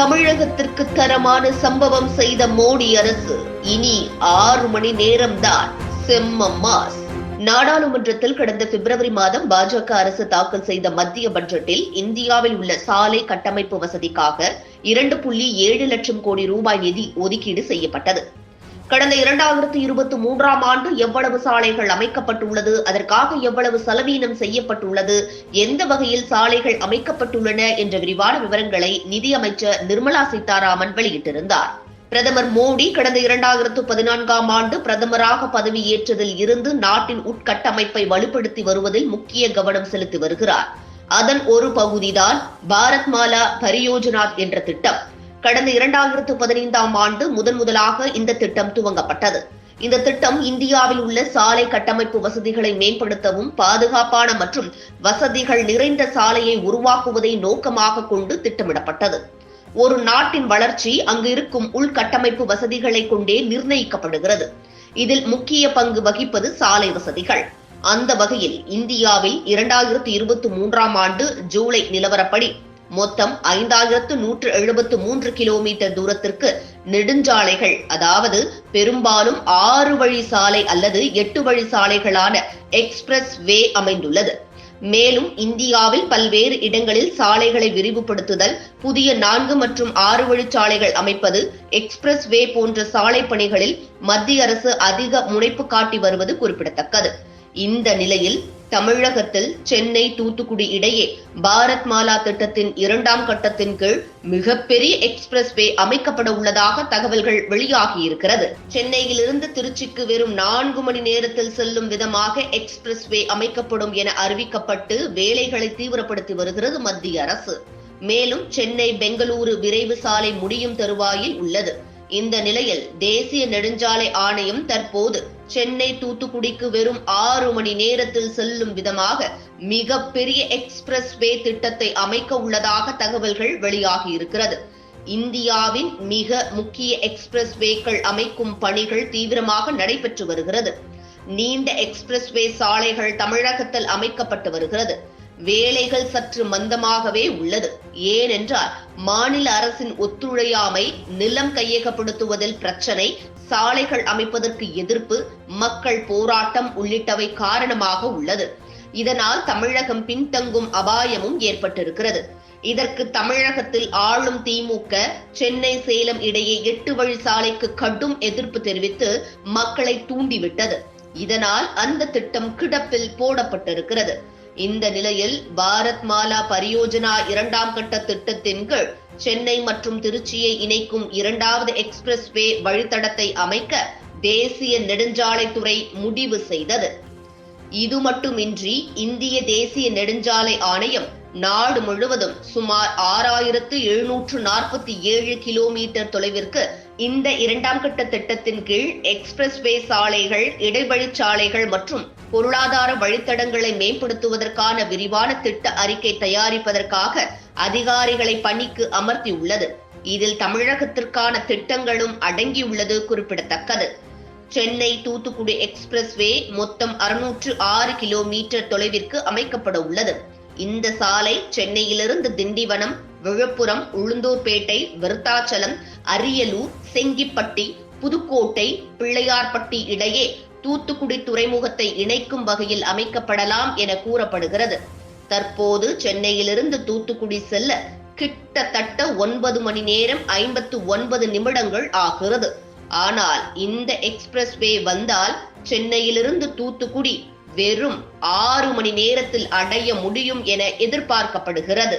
தமிழகத்திற்கு தரமான சம்பவம் செய்த மோடி அரசு இனி ஆறு மணி நேரம்தான் செம்ம மாஸ். நாடாளுமன்றத்தில் கடந்த பிப்ரவரி மாதம் பாஜக அரசு தாக்கல் செய்த மத்திய பட்ஜெட்டில் இந்தியாவில் உள்ள சாலை கட்டமைப்பு வசதிக்காக இரண்டு புள்ளி ஏழு லட்சம் கோடி ரூபாய் நிதி ஒதுக்கீடு செய்யப்பட்டது. கடந்த இரண்டாயிரத்து இருபத்தி மூன்றாம் ஆண்டு எவ்வளவு சாலைகள் அமைக்கப்பட்டுள்ளது அதற்காக எவ்வளவு செலவீனம் செய்யப்பட்டுள்ளது எந்த வகையில் சாலைகள் அமைக்கப்பட்டுள்ளன என்ற விரிவான விவரங்களை நிதியமைச்சர் நிர்மலா சீதாராமன் வெளியிட்டிருந்தார். பிரதமர் மோடி கடந்த இரண்டாயிரத்து பதினான்காம் ஆண்டு பிரதமராக பதவியேற்றதில் இருந்து நாட்டின் உட்கட்டமைப்பை வலுப்படுத்தி வருவதில் முக்கிய கவனம் செலுத்தி வருகிறார். அதன் ஒரு பகுதிதான் பாரத் மாலா பரியோஜனா என்ற திட்டம். கடந்த இரண்டாயிரத்து பதினைந்தாம் ஆண்டு முதன் முதலாக இந்த திட்டம் துவங்கப்பட்டது. இந்த திட்டம் இந்தியாவில் உள்ள சாலை கட்டமைப்பு வசதிகளை மேம்படுத்தவும் பாதுகாப்பான மற்றும் வசதிகள் நிறைந்த சாலையை உருவாக்குவதை நோக்கமாக கொண்டு திட்டமிடப்பட்டது. ஒரு நாட்டின் வளர்ச்சி அங்கு இருக்கும் உள்கட்டமைப்பு வசதிகளை கொண்டே நிர்ணயிக்கப்படுகிறது. இதில் முக்கிய பங்கு வகிப்பது சாலை வசதிகள். அந்த வகையில் இந்தியாவில் இரண்டாயிரத்து இருபத்தி மூன்றாம் ஆண்டு ஜூலை நிலவரப்படி மொத்தம் ஐந்தாயிரத்து நூற்று எழுபத்து மூன்று கிலோமீட்டர் தூரத்திற்கு நெடுஞ்சாலைகள் அதாவது பெரும்பாலும் ஆறு வழி சாலை அல்லது எட்டு வழி சாலைகளான எக்ஸ்பிரஸ் வே அமைந்துள்ளது. மேலும் இந்தியாவில் பல்வேறு இடங்களில் சாலைகளை விரிவுபடுத்துதல் புதிய நான்கு மற்றும் ஆறு வழிச்சாலைகள் அமைப்பது எக்ஸ்பிரஸ் வே போன்ற சாலை பணிகளில் மத்திய அரசு அதிக முனைப்பு காட்டி வருவது குறிப்பிடத்தக்கது. இந்த நிலையில் தமிழகத்தில் சென்னை தூத்துக்குடி இடையே பாரத் மாலா திட்டத்தின் இரண்டாம் கட்டத்தின் கீழ் மிகப்பெரிய எக்ஸ்பிரஸ் வே அமைக்கப்பட உள்ளதாக தகவல்கள் வெளியாகியிருக்கிறது. சென்னையிலிருந்து திருச்சிக்கு வெறும் நான்கு மணி நேரத்தில் செல்லும் விதமாக எக்ஸ்பிரஸ் வே அமைக்கப்படும் என அறிவிக்கப்பட்டு வேலைகளை தீவிரப்படுத்தி வருகிறது மத்திய அரசு. மேலும் சென்னை பெங்களூரு விரைவு சாலை முடியும் தருவாயில் உள்ளது. இந்த நிலையில் தேசிய நெடுஞ்சாலை ஆணையம் தற்போது சென்னை தூத்துக்குடிக்கு வெறும் ஆறு மணி நேரத்தில் செல்லும் விதமாக மிகப்பெரிய எக்ஸ்பிரஸ் வே திட்டத்தை அமைக்க உள்ளதாக தகவல்கள் வெளியாகி இருக்கிறது இந்தியாவின் மிக முக்கிய எக்ஸ்பிரஸ் வேக்கள் அமைக்கும் பணிகள் தீவிரமாக நடைபெற்று வருகிறது. நீண்ட எக்ஸ்பிரஸ் வே சாலைகள் தமிழகத்தில் அமைக்கப்பட்டு வருகிறது. வேலைகள் சற்று மந்தமாகவே உள்ளது. ஏனென்றால் மாநில அரசின் ஒத்துழையாமை நிலம் கையகப்படுத்துவதில் பிரச்சனை சாலைகள் அமைப்பதற்கு எதிர்ப்பு மக்கள் போராட்டம் உள்ளிட்டவை காரணமாக உள்ளது. இதனால் தமிழகம் பின்தங்கும் அபாயமும் ஏற்பட்டிருக்கிறது. இதற்கு தமிழகத்தில் ஆளும் திமுக சென்னை சேலம் இடையே எட்டு வழி சாலைக்கு கடும் எதிர்ப்பு தெரிவித்து மக்களை தூண்டிவிட்டது. இதனால் அந்த திட்டம் கிடப்பில் போடப்பட்டிருக்கிறது. இந்த நிலையில் பாரத் மாலா பரியோஜனா இரண்டாம் கட்ட திட்டத்தின் கீழ் சென்னை மற்றும் திருச்சியை இணைக்கும் இரண்டாவது எக்ஸ்பிரஸ் வே வழித்தடத்தை அமைக்க தேசிய நெடுஞ்சாலைத்துறை முடிவு செய்தது. இது மட்டுமின்றி இந்திய தேசிய நெடுஞ்சாலை ஆணையம் நாடு முழுவதும் சுமார் ஆறாயிரத்து எழுநூற்று நாற்பத்தி ஏழு கிலோமீட்டர் தொலைவிற்கு இந்த இரண்டாம் கட்ட திட்டத்தின் கீழ் எக்ஸ்பிரஸ் வே சாலைகள் இடைவழிச் சாலைகள் மற்றும் பொருளாதார வழித்தடங்களை மேம்படுத்துவதற்கான விரிவான திட்ட அறிக்கை தயாரிப்பதற்காக அதிகாரிகளை பணிக்கு அமர்த்தியுள்ளது. இதில் தமிழகத்திற்கான திட்டங்களும் அடங்கியுள்ளது குறிப்பிடத்தக்கது. சென்னை தூத்துக்குடி எக்ஸ்பிரஸ் வே மொத்தம் அறுநூற்று ஆறு கிலோமீட்டர் தொலைவிற்கு அமைக்கப்பட உள்ளது. இந்த சாலை சென்னையிலிருந்து திண்டிவனம் விழுப்புரம் உளுந்தூர்பேட்டை விருத்தாச்சலம் அரியலூர் செங்கிப்பட்டி புதுக்கோட்டை பிள்ளையார்பட்டி இடையே தூத்துக்குடி துறைமுகத்தை இணைக்கும் வகையில் அமைக்கப்படலாம் என கூறப்படுகிறது. தற்போது சென்னையிலிருந்து தூத்துக்குடி செல்ல கிட்டத்தட்ட ஒன்பது மணி நேரம் ஐம்பத்து ஒன்பது நிமிடங்கள் ஆகிறது. ஆனால் இந்த எக்ஸ்பிரஸ் வே வந்தால் சென்னையிலிருந்து தூத்துக்குடி வெறும் ஆறு மணி நேரத்தில் அடைய முடியும் என எதிர்பார்க்கப்படுகிறது.